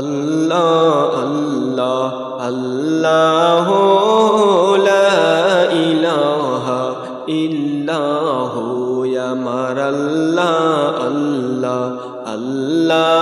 আল্লাহ আল্লাহ আল্লাহ ইলাহা ইল্লাহু আমার আল্লাহ আল্লাহ আল্লাহ।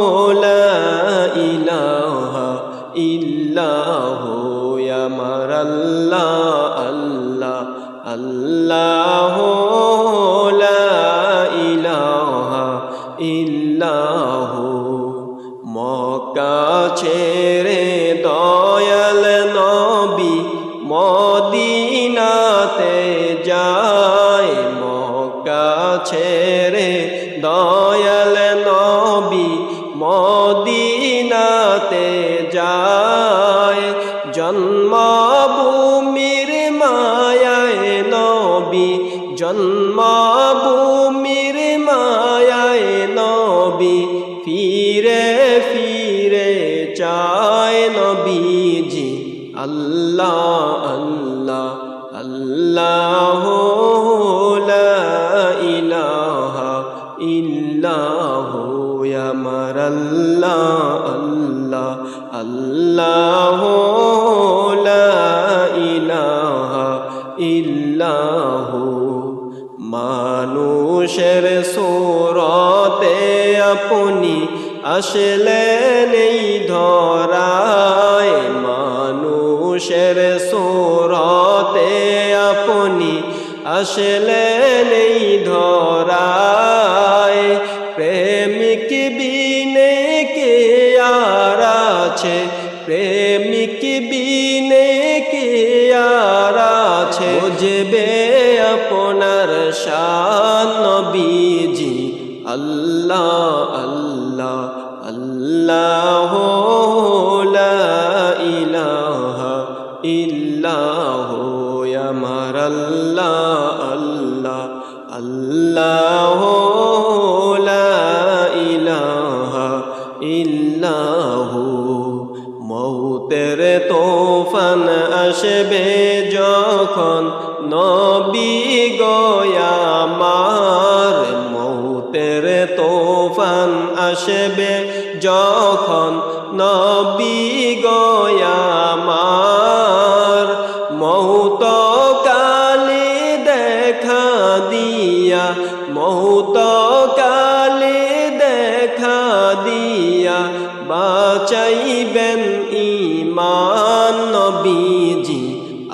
আল্লাহ আল্লাহ আল্লাহ ইলাহা ইল্লাহু আমার আল্লাহ আল্লাহ আল্লাহ ইলাহা ইল্লাহু। মানুষের সুরতে আপনি আসলেন এই ধরায় মানুষের সুরতে আপনি আসলেন এই ধরায়। প্রেমিক বিনে কে আর আছে? প্রেমিক বিনে কে আর আছে? বুঝবে আপনার শান নবীজি। আল্লাহ আল্লাহ আল্লাহ আল্লাহ আল্লাহ আল্লাহ ইলাহা ইল্লাহু। মৌতের তোফান আসবে যখন নবী গয়ামার মৌতের তোফান আসবে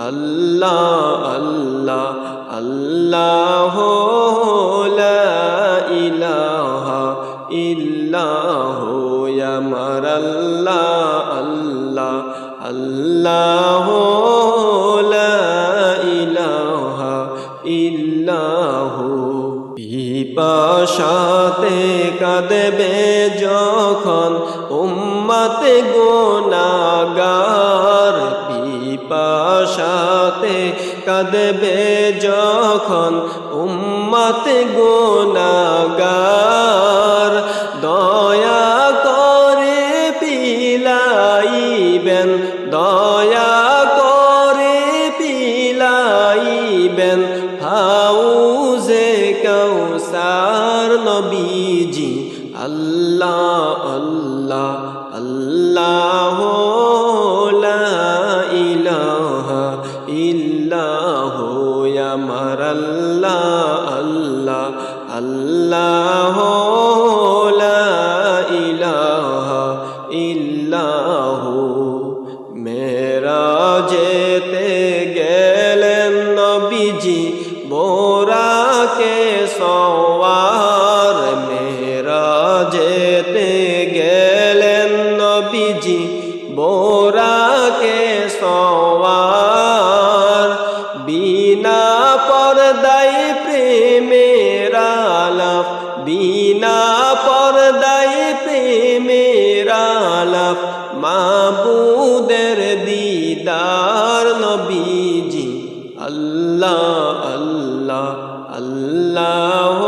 আল্লাহ আল্লাহ আল্লাহ ইলাহা ইল্লাহু আমার আল্লাহ আল্লাহ আল্লাহ ইলাহা ইল্লাহু। পিপাসাতে কাঁদবে যখন উম্মতে গোনাগার হাতে কাঁদবে যখন উম্মত গুনাগার দয়া করে পিলাইবেন, দয়া করে পিলাইবেন হাউজে কৌসার নবীজি। আল্লাহ আল্লাহ আল্লাহ আল্লাহ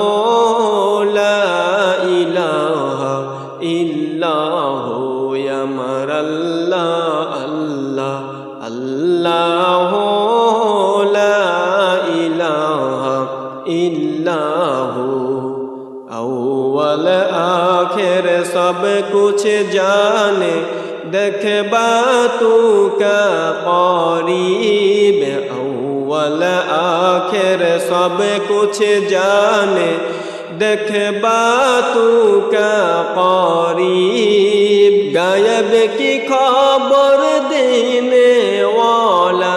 ইলাহা ইল্লাহ আমার আল্লাহ আল্লাহ আল্লাহ ইলাহা ইল্লাহ। আউ্বাল আখের সব কুছ জানে, দেখবা মুছে জানে দেখবা তু করিব। গায়ব কি খবর দিনে ওয়ালা?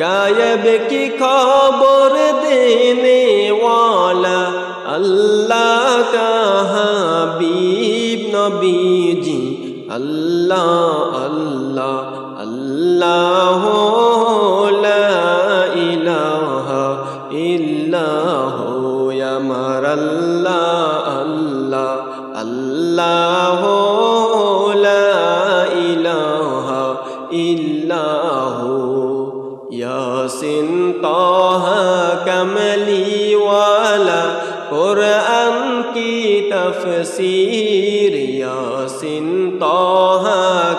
গায়ব কি খবর দিনে ওয়ালা? আল্লাহ কাহাবিব নবীজি। আল্লাহ আল্লাহ আল্লাহ تفسير ياسين طه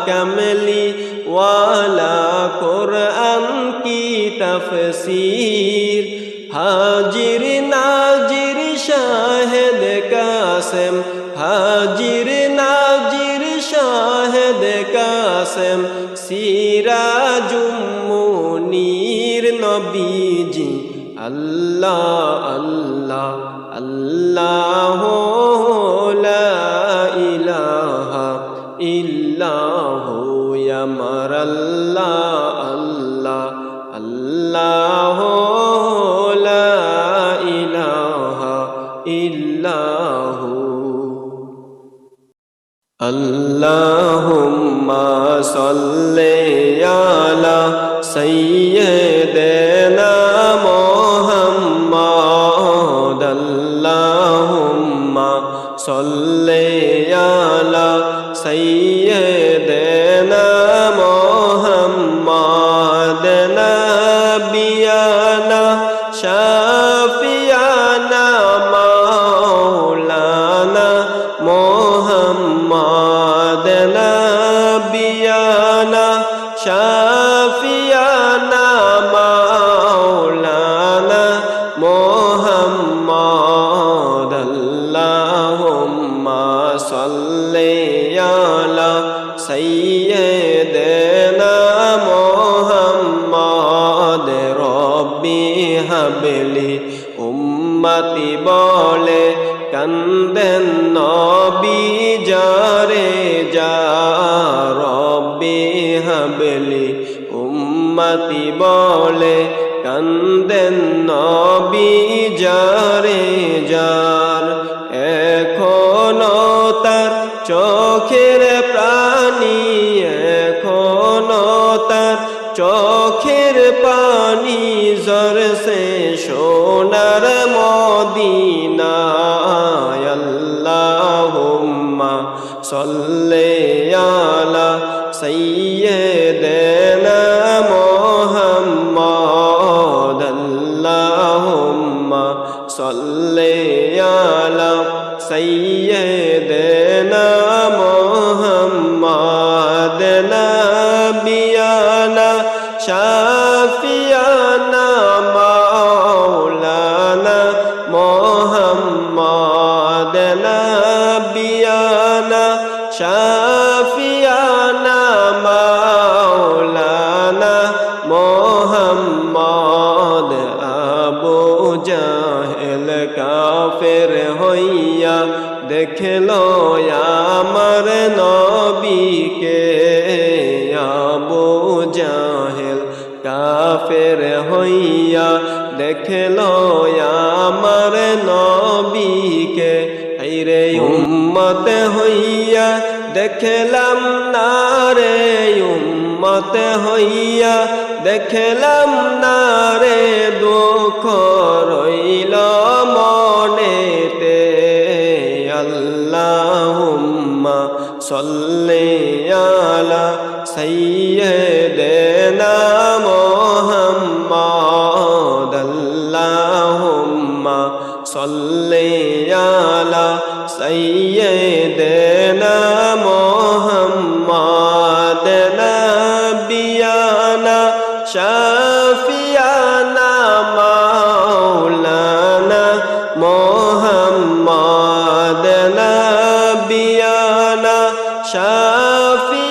كملي ولا قرآن كي تفسير حاجر ناجر شاهد قاسم حاجر ناجر شاهد قاسم سراج منير نبيجي الله الله الله সাল্লে আলা সাই শাফিয়ানা মাওলানা মোহাম্মদ, আল্লাহুম্মা সাল্লি আলা সাইয়্যিদিনা মোহাম্মদ, রব্বি হাবলি উম্মতি বলে কান্দেন নবী যা উম্মতি বলে কান্দেন নবী যারে যার। এখনও তার চোখের প্রাণী এখনও তার চোখের পানি জরসে সোনার মদিনায়। আল্লাহুম্মা সাল্লি আলা সাইয়্যিদিনা কাফের হইয়া দেখল আমার নবীকে রে উম্মত হইয়া দেখলাম না রে, উম্মত হইয়া দেখলাম না রে দুঃখ شافي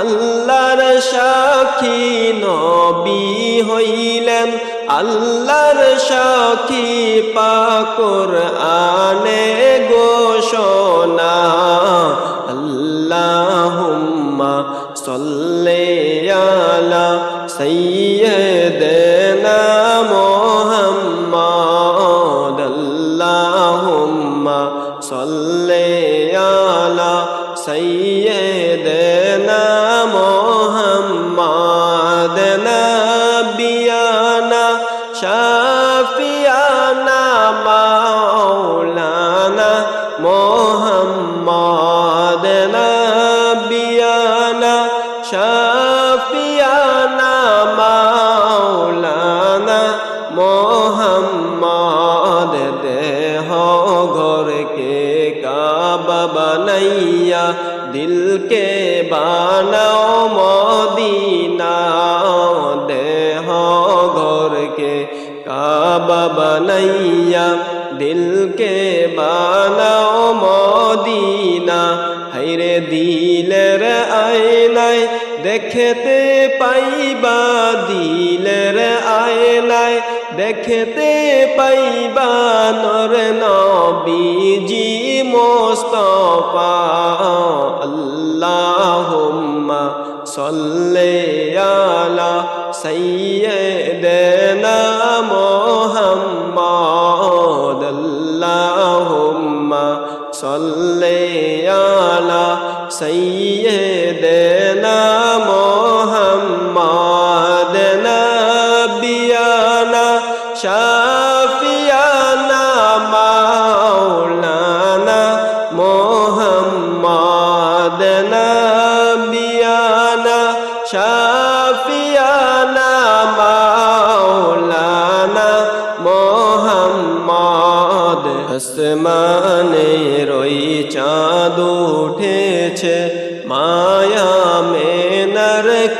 আল্লাহর সাক্ষী নবী হইলেন। আল্লাহর সাক্ষী পাকর আনে গোসন বানাইয়া দিলকে বানাও মদিনা দেহ ঘরকে। কাবা বানাইয়া, দিলকে বানাও মদিনা। হাইরে দিলের আয় নাই দেখেতে পাইব তে পাইবা নর নবীজি মোস্তফা। আল্লাহুম্মা সল্লে আলা সাইয়্যিদানা মুহাম্মাদ। আল্লাহুম্মা সল্লে আলা সাইয়্যিদানা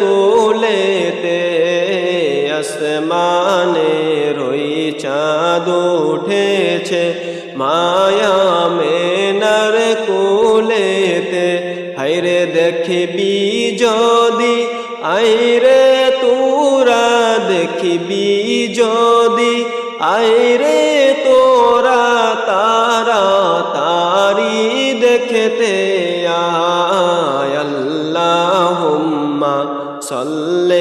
কোলেতে আসমানে রই চাঁদ উঠেছে, মায়া মেনার কোলেতে। হাইরে দেখবি যদি আইরে তোরা দেখবি যদি আইরে তোরা তারা তারি দেখতে। সাল্লি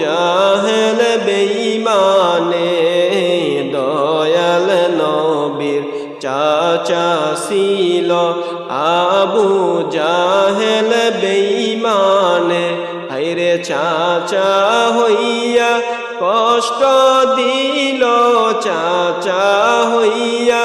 জাহেল বেঈমানে দয়াল নবীর চাচা ছিল আবু জাহেল বেঈমানে। হাইরে চাচা হইয়া কষ্ট দিল, চাচা হইয়া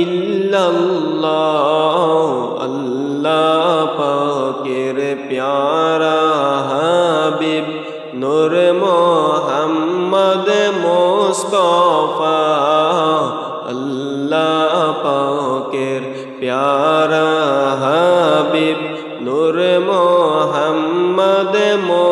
ইল্লাল্লাহ, আল্লাহ পাকের প্যারা হাবিব, নূর মোহাম্মদ মোস্তফা, আল্লাহ পাকের প্যারা হাবিব, নূর মোহাম্মদ মো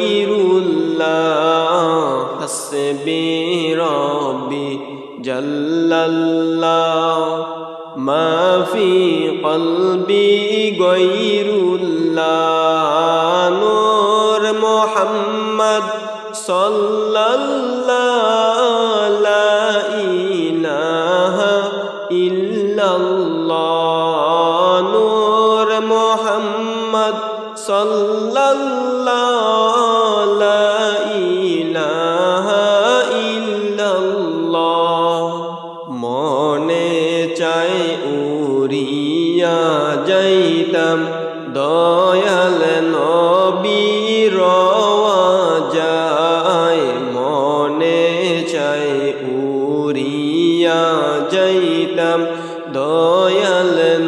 খৈরুল্লাহ হসবি রবি জল্লাল্লাহ মাফি কলবি গৈরু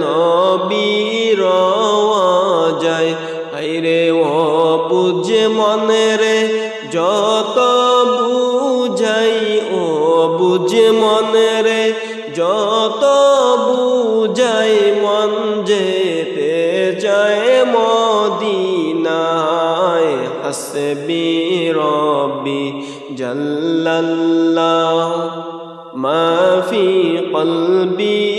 নবীর যায় আইরে ও বুঝে মনে রে, যত বুঝাই ও বুঝে মনেরে যত বুঝাই মন যেতে যায় মদিনায়। হাসবি রবি জল্লাল্লা মাফি কলবি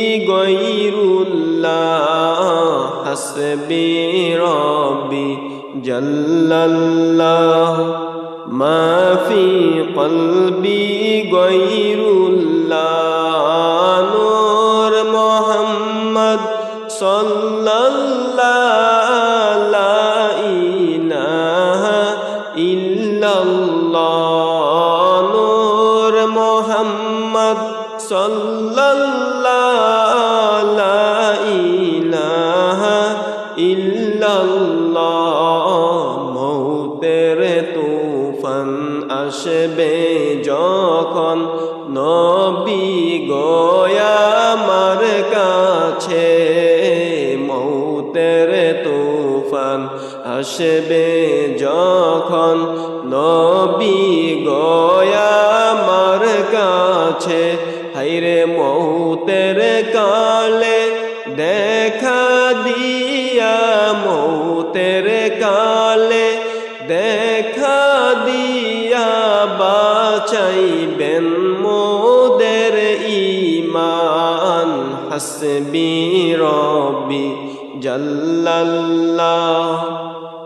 الله حسبي ربي جل الله ما في قلبي غير الله نور محمد صلى الله لا إله إلا الله نور محمد صلى আসবে যখন নবী গয়া আমার কাছে। হাইরে মৌতের কালে দেখা দিয়া, মৌতের কালে দেখা দিয়া বাঁচাইবেন মোদের ইমান হাসবি রবি জাল্লাল্লাহ।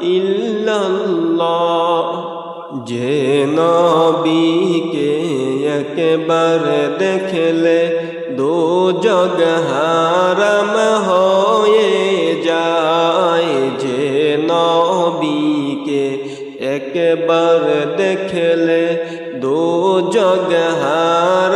ইল্লাল্লাহ। যে নবীকে একবার দেখলে দু জগ হারম হয়ে যায়। যে নবীকে একবার দেখলে দু জগ হার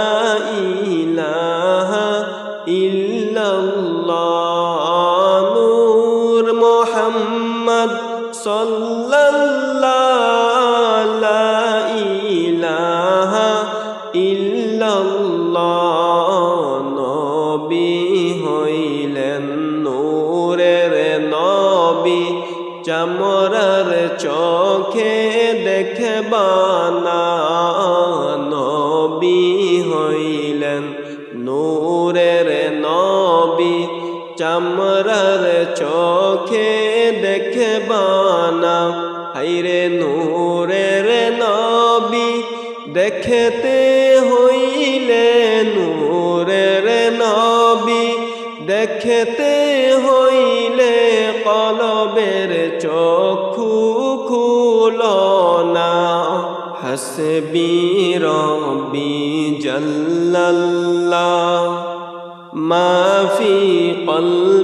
ইলাহা দেখবানা নবী হইলেন নূরের নবী। চামরার চোখে দেখবানা হাইরে নূরের নবী। দেখতে হইলে নূরের নবী। দেখতে হইলে কলবের চক্ষু হাসবি রব্বি জাল্লাল্লাহ মা ফি কলবি গৈরুল্লাহ